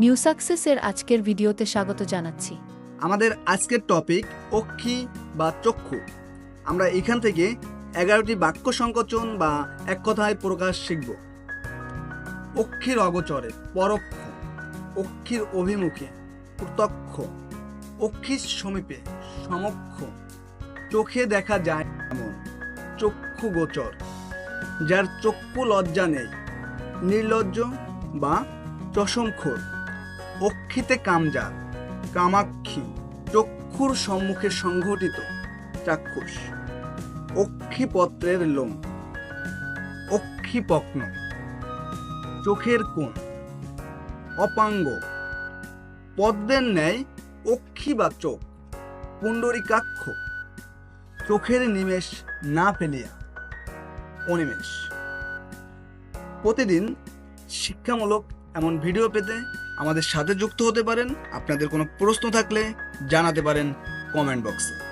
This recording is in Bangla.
নিউ সাকসেসের আজকের ভিডিওতে স্বাগত জানাচ্ছি। আমাদের আজকের টপিক অক্ষি বা চক্ষু। আমরা এখান থেকে এগারোটি বাক্য সংকোচন বা এক কথায় প্রকাশ শিখব। অক্ষির অগচরে পরোক্ষ, অক্ষির অভিমুখে প্রত্যক্ষ, অক্ষির সমীপে সমক্ষ। চোখে দেখা যায় এমন চক্ষু গোচর, যার চক্ষু লজ্জা নেই, নির্লজ্জ বা চশমখোর। অক্ষিতে কামজার কামাক্ষী, চক্ষুর সম্মুখে সংঘটিত চাক্ষুষ, অক্ষিপত্রের লোম অক্ষিপক্ন চোখের কোণ, অপাঙ্গ, পদ্মের ন্যায় অক্ষি বা চোখ, পুণ্ডরিকাক্ষ, চোখের নিমেষ না ফেলিয়া অনিমেষ। প্রতিদিন শিক্ষামূলক এমন ভিডিও পেতে আমাদের সাথে যুক্ত হতে পারেন। আপনাদের কোনো প্রশ্ন থাকলে জানাতে পারেন কমেন্ট বক্সে।